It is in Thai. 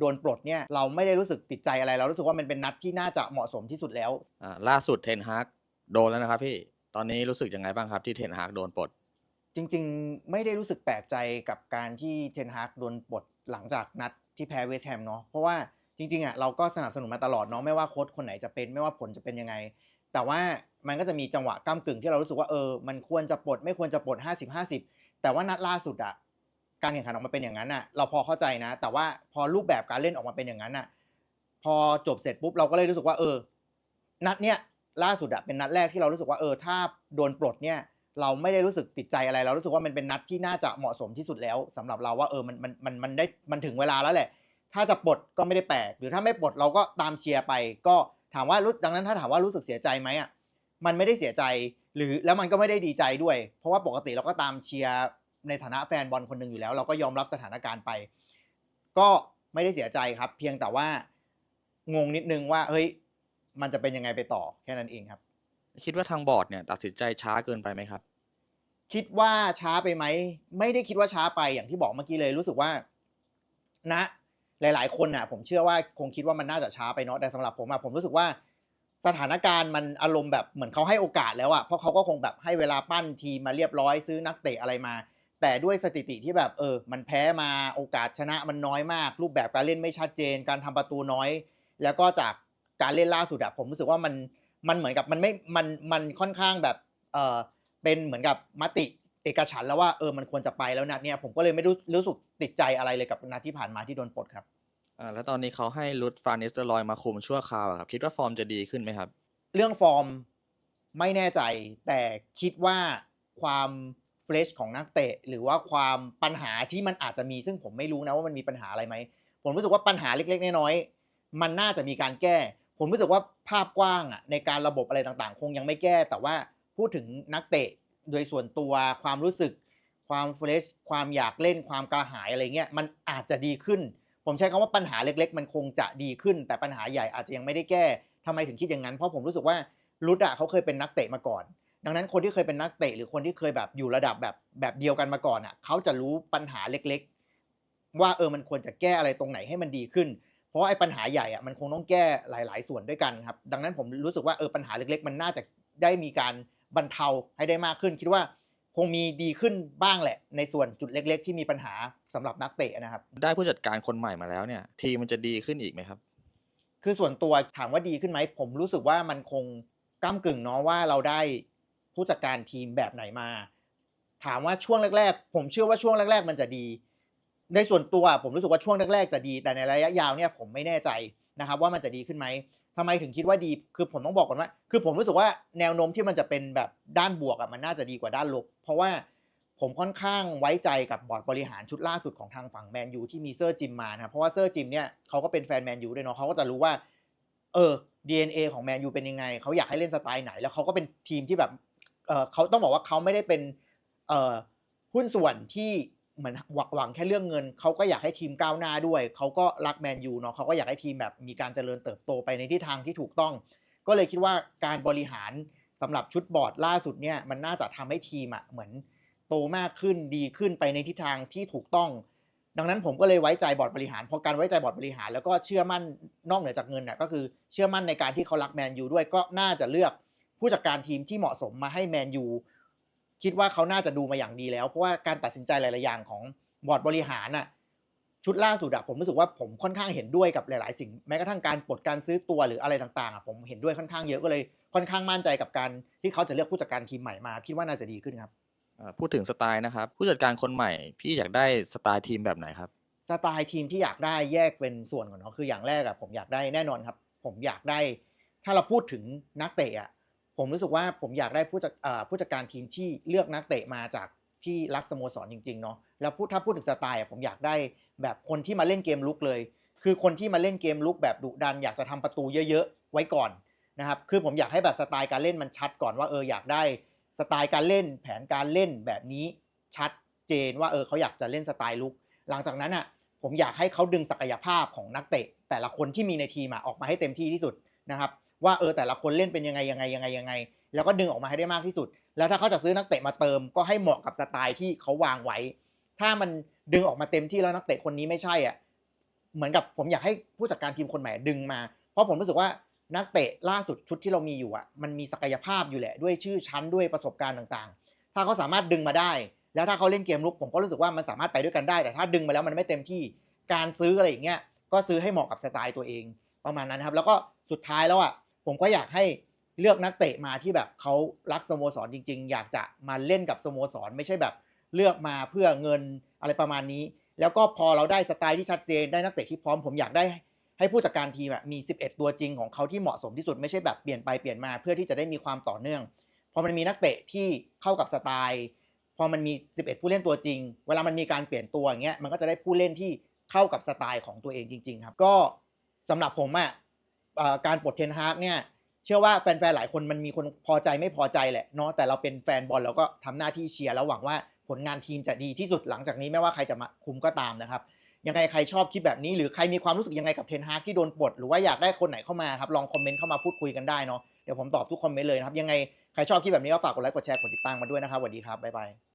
โดนปลดเนี่ยเราไม่ได้รู้สึกติดใจอะไร เรารู้สึกว่ามันเป็นนัดที่น่าจะเหมาะสมที่สุดแล้ว อ่าล่าสุดเทนฮากโดนแล้วนะครับพี่ตอนนี้รู้สึกยังไงบ้างครับที่เทนฮากโดนปลด จริงๆ ไม่ได้รู้สึกแปลกใจกับการที่เทนฮากโดนปลดหลังจากนัดที่แพ้เวสต์แฮมเนาะเพราะว่าจริงๆอะเราก็สนับสนุนมาตลอดเนาะไม่ว่าโค้ชคนไหนจะเป็นไม่ว่าผลจะเป็นยังไง แต่ว่ามันก็จะมีจังหวะก้ากึ่งที่เรารู้สึกว่าเออมันควรจะปลดไม่ควรจะปลด 50 50 แต่ว่านัดล่าสุดอะ การแข่งขันออกมาเป็นอย่างนั้นอะเราพอเข้าใจนะ แต่ว่าพอรูปแบบการเล่นออกมาเป็นอย่างนั้นอะพอจบเสร็จปุ๊บเราก็เลยรู้สึกว่าเออ นัดเนี้ยล่าสุดอะเป็นนัดแรกที่เรารู้สึกว่าเออถ้าโดนปลดเนี่ยเราไม่ได้รู้สึกติดใจอะไรเรารู้สึกว่ามันเป็นนัดที่น่าจะเหมาะสมที่สุดแล้วสำหรับเราว่าเออมันมันมันมันได้มันถึงเวลาแล้วแหละ ถ้าจะปลดก็ไม่ได้แปลกหรือถ้าไม่ปลดเราก็ตามเชียร์ไป ก็ถามว่ารู้ดังนั้นถ้าถามว่ารู้สึกเสียใจไหมอะมันไม่ได้เสียใจหรือแล้วมันก็ไม่ได้ดีใจด้วย เพราะว่าปกติเราก็ตามเชียร์ ในฐานะแฟนบอลคนหนึ่งอยู่แล้ว เราก็ยอมรับสถานการณ์ไป ก็ไม่ได้เสียใจครับ เพียงแต่ว่างงนิดนึงว่า เฮ้ย มันจะเป็นยังไงไปต่อแค่นั้นเองครับ คิดว่าทางบอร์ดเนี่ย ตัดสินใจช้าเกินไปไหมครับ คิดว่าช้าไปไหม ไม่ได้คิดว่าช้าไปอย่างที่บอกเมื่อกี้เลยรู้สึกว่าณหลาย ๆ คนน่ะ ผมเชื่อว่าคงคิดว่ามันน่าจะช้าไปเนาะแต่สำหรับผมอะผมรู้สึกว่าสถานการณ์มันอารมณ์แบบเหมือนเขาให้โอกาสแล้วอะเพราะเขาก็คงแบบให้เวลาปั้นทีมมาเรียบร้อยซื้อนักเตะอะไรมา แต่ด้วยสถิติที่แบบเออ มันแพ้มาโอกาสชนะมันน้อยมาก รูปแบบการเล่นไม่ชัดเจน การทำประตูน้อย แล้วก็จากการเล่นล่าสุดอะผมรู้สึกว่ามันมันเหมือนกับมันไม่มันมันค่อนข้างแบบเออเป็นเหมือนกับมติเอกฉันท์แล้วว่าเออมันควรจะไปแล้วนัดเนี่ยผมก็เลยไม่รู้รู้สึกติดใจอะไรเลยกับนัดที่ผ่านมาที่โดนปลดครับอ่าแล้วตอนนี้เขาให้ลุดฟานนิสเตอร์ลอยมาคุมชั่วคราวอะครับคิดว่าฟอร์มจะดีขึ้นไหมครับ เรื่องฟอร์มไม่แน่ใจ แต่คิดว่าความ เฟรชของนักเตะ หรือว่าความปัญหาที่มันอาจจะมีซึ่งผมไม่รู้นะว่ามันมีปัญหาอะไรไหมผมรู้สึกว่าปัญหาเล็ก ๆ น้อยๆมันน่าจะมีการแก้ ผมรู้สึกว่าภาพกว้างอะในการระบบอะไรต่างๆ คงยังไม่แก้ แต่ว่าพูดถึงนักเตะโดยส่วนตัวความรู้สึก ความเฟรชความอยากเล่นความกระหายอะไรเงี้ยมันอาจจะดีขึ้น ผมใช้คำว่าปัญหาเล็ก ๆ มันคงจะดีขึ้น แต่ปัญหาใหญ่อาจจะยังไม่ได้แก้ทำไมถึงคิดอย่างนั้น เพราะผมรู้สึกว่ารุดอะเขาเคยเป็นนักเตะมาก่อน ดังนั้นคนที่เคยเป็นนักเตะหรือคนที่เคยแบบอยู่ระดับแบบแบบเดียวกันมาก่อนอะเขาจะรู้ปัญหาเล็กๆ ว่าเออมันควรจะแก้อะไรตรงไหนให้มันดีขึ้น เพราะว่าไอ้ปัญหาใหญ่อะมันคงต้องแก้หลาย ๆ ส่วนด้วยกันครับ ดังนั้นผมรู้สึกว่าเออปัญหาเล็ก ๆ มันน่าจะได้มีการบรรเทาให้ได้มากขึ้น คิดว่าคงมีดีขึ้นบ้างแหละ ในส่วนจุดเล็ก ๆ ที่มีปัญหาสำหรับนักเตะนะครับ ได้ผู้จัดการคนใหม่มาแล้วเนี่ย ทีมมันจะดีขึ้นอีกไหมครับ คือส่วนตัวถามว่าดีขึ้นไหมผมรู้สึกว่ามันคงก้ากึ่งเนาะว่าเราได้ ผู้จัดการทีมแบบไหนมา ถามว่าช่วงแรก ๆ ผมเชื่อว่าช่วงแรก ๆ มันจะดี ในส่วนตัวผมรู้สึกว่าช่วงแรกๆจะดี แต่ในระยะยาวเนี่ยผมไม่แน่ใจนะครับว่ามันจะดีขึ้นไหมทำไมถึงคิดว่าดี คือผมต้องบอกก่อนว่า คือผมรู้สึกว่าแนวโน้มที่มันจะเป็นแบบด้านบวกอะมันน่าจะดีกว่าด้านลบ เพราะว่าผมค่อนข้างไว้ใจกับบอร์ดบริหารชุดล่าสุดของทางฝั่งแมนยูที่มีเซอร์จิมมานะครับเพราะว่าเซอร์จิมเนี่ยเขาก็เป็นแฟนแมนยูด้วยเนาะเขาก็จะรู้ว่า เออ DNA ของแมนยูเป็นยังไง เขาอยากให้เล่นสไตล์ไหน แล้วเขาก็เป็นทีมที่แบบ เออเขาต้องบอกว่าเขาไม่ได้เป็นเออหุ้นส่วนที่เหมือนหวังวงแค่เรื่องเงิน เขาก็อยากให้ทีมก้าวหน้าด้วย เขาก็รักแมนยูเนาะเขาก็อยากให้ทีมแบบมีการเจริญเติบโตไปในทิศทางที่ถูกต้อง ก็เลยคิดว่าการบริหารสำหรับชุดบอร์ดล่าสุดเนี่ยมันน่าจะทำให้ทีมอะเหมือนโตมากขึ้นดีขึ้นไปในทิศทางที่ถูกต้อง ดังนั้นผมก็เลยไว้ใจบอร์ดบริหารพอการไว้ใจบอร์ดบริหาร แล้วก็เชื่อมั่นนอกเหนือจากเงินน่ะก็คือเชื่อมั่นในการที่เขารักแมนยูด้วยก็น่าจะเลือก ผู้จัดการทีมที่เหมาะสมมาให้แมนยูคิดว่าเขาน่าจะดูมาอย่างดีแล้ว เพราะว่าการตัดสินใจหลาย ๆ อย่างของบอร์ดบริหารน่ะชุดล่าสุดอะผมรู้สึกว่าผมค่อนข้างเห็นด้วยกับหลาย ๆ สิ่งแม้กระทั่งการปลดการซื้อตัวหรืออะไรต่าง ๆอะผมเห็นด้วยค่อนข้างเยอะก็เลยค่อนข้างมั่นใจกับการที่เขาจะเลือกผู้จัดการทีมใหม่มาคิดว่าน่าจะดีขึ้นครับอ่าพูดถึงสไตล์นะครับ ผู้จัดการคนใหม่พี่อยากได้สไตล์ทีมแบบไหนครับสไตล์ทีมที่อยากได้แยกเป็นส่วนก่อนเนาะคืออย่างแรกอะผมอยากได้แน่นอนครับ ผมอยากได้ ถ้าเราพูดถึงนักเตะอะ ผมรู้สึกว่าผมอยากได้ผู้จัดผู้จัดการทีมที่เลือกนักเตะมาจากที่รักสโมสรจริงๆเนาะแล้วพูดถ้าพูดถึงสไตล์ผมอยากได้แบบคนที่มาเล่นเกมลุกเลย คือคนที่มาเล่นเกมลุกแบบดุดัน อยากจะทำประตูเยอะๆไว้ก่อนนะครับคือผมอยากให้แบบสไตล์การเล่นมันชัดก่อนว่าเอออยากได้สไตล์การเล่น แผนการเล่นแบบนี้ชัดเจนว่าเออเขาอยากจะเล่นสไตล์ลุกหลังจากนั้นอะผมอยากให้เขาดึงศักยภาพของนักเตะ แต่ละคนที่มีในทีมออกมาให้เต็มที่ที่สุดนะครับ ว่าเออแต่ละคนเล่นเป็นยังไงยังไงยังไงยังไง แล้วก็ดึงออกมาให้ได้มากที่สุด แล้วถ้าเขาจะซื้อนักเตะมาเติม ก็ให้เหมาะกับสไตล์ที่เขาวางไว้ ถ้ามันดึงออกมาเต็มที่แล้วนักเตะคนนี้ไม่ใช่อะเหมือนกับผมอยากให้ผู้จัดการทีมคนใหม่ดึงมา เพราะผมรู้สึกว่านักเตะล่าสุดชุดที่เรามีอยู่อะมันมีศักยภาพอยู่แหละด้วยชื่อชั้นด้วยประสบการณ์ต่างๆ ถ้าเขาสามารถดึงมาได้ แล้วถ้าเขาเล่นเกมลุกผมก็รู้สึกว่ามันสามารถไปด้วยกันได้ แต่ถ้าดึงมาแล้วมันไม่เต็มที่การซื้ออะไรอย่างเงี้ยก็ซื้อให้เหมาะกับสไตล์ตัวเองประมาณนั้นครับ แล้วก็สุดท้ายแล้วอะ ผมก็อยากให้เลือกนักเตะมาที่แบบเขารักสโมสรจริง ๆ อยากจะมาเล่นกับสโมสรไม่ใช่แบบเลือกมาเพื่อเงินอะไรประมาณนี้ แล้วก็พอเราได้สไตล์ที่ชัดเจนได้นักเตะที่พร้อมผมอยากได้ให้ผู้จัดการทีมมี 11 ตัวจริงของเขาที่เหมาะสมที่สุดไม่ใช่แบบเปลี่ยนไปเปลี่ยนมาเพื่อที่จะได้มีความต่อเนื่อง พอมันมีนักเตะที่เข้ากับสไตล์พอมันมี 11 ผู้เล่นตัวจริง เวลามันมีการเปลี่ยนตัวอย่างเงี้ยมันก็จะได้ผู้เล่นที่เข้ากับสไตล์ของตัวเองจริง ๆ ครับ ก็สำหรับผมอะเอ่อ การปลดเทนฮากเนี่ยเชื่อว่าแฟนๆหลายคนมันมีคนพอใจไม่พอใจแหละเนาะแต่เราเป็นแฟนบอลเราก็ทำหน้าที่เชียร์แล้วหวังว่าผลงานทีมจะดีที่สุดหลังจากนี้ไม่ว่าใครจะมาคุมก็ตามนะครับยังไงใครชอบคลิปแบบนี้หรือใครมีความรู้สึกยังไงกับเทนฮากที่โดนปลดหรือว่าอยากได้คนไหนเข้ามาครับลองคอมเมนต์เข้ามาพูดคุยกันได้เนาะเดี๋ยวผมตอบทุกคอมเมนต์เลยนะครับยังไงใครชอบคลิปแบบนี้ก็ฝากกดไลค์กดแชร์กดติดตามมาด้วยนะครับสวัสดีครับบ๊ายบาย